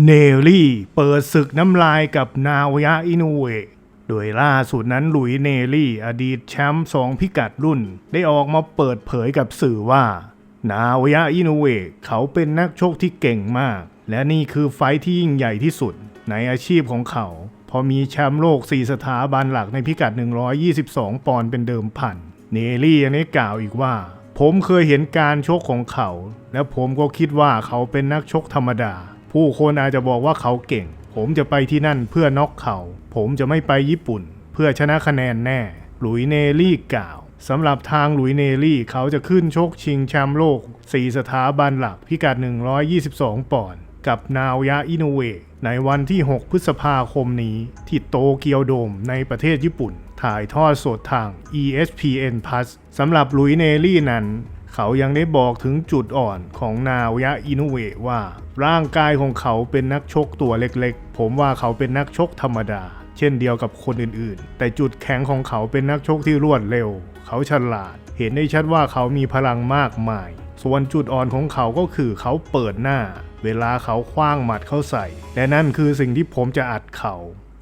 เนลลี่เปิดศึกน้ำลายกับนาวายะอินูเอะโดยล่าสุดนั้นหลุยเนลลี่ อดีตแชมป์สองพิกัดรุ่น ได้ออกมาเปิดเผยกับสื่อว่า นาวายะอินูเอะเขาเป็นนักชกที่เก่งมาก และนี่คือไฟที่ยิ่งใหญ่ที่สุดในอาชีพของเขา พอมีแชมป์โลก 4 สถาบันหลักในพิกัด 122 ปอนด์เป็นเดิมพัน เนลลี่ยังได้กล่าวอีกว่า ผมเคยเห็นการชกของเขา และผมก็คิดว่าเขาเป็นนักชกธรรมดา ผู้คนอาจจะบอกว่าเขาเก่ง ผมจะไปที่นั่นเพื่อน็อกเขา ผมจะไม่ไปญี่ปุ่น เพื่อชนะคะแนนแน่ หลุยเนลี่กล่าวสำหรับทางหลุยเนลี่เขาจะขึ้นชกชิงแชมป์โลก 4 สถาบันหลักพิกัด 122 ปอนด์กับนาวยะอินเวในวันที่ 6 พฤษภาคมนี้ ที่โตเกียวโดมในประเทศญี่ปุ่น ถ่ายทอดสดทาง ESPN Plus สำหรับหลุยเนลี่นั้น เขายังได้บอกถึงจุดอ่อนของนาวยะอินุเวะว่า ร่างกายของเขาเป็นนักชกตัวเล็กๆ ผมว่าเขาเป็นนักชกธรรมดา เช่นเดียวกับคนอื่นๆ แต่จุดแข็งของเขาเป็นนักชกที่รวดเร็ว เขาฉลาด เห็นได้ชัดว่าเขามีพลังมากมาย ส่วนจุดอ่อนของเขาก็คือเขาเปิดหน้า เวลาเขาคว้างหมัดเข้าใส่ และนั่นคือสิ่งที่ผมจะอัดเขา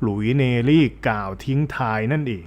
หลุยเนลี่กล่าวทิ้งท้ายนั่นเอง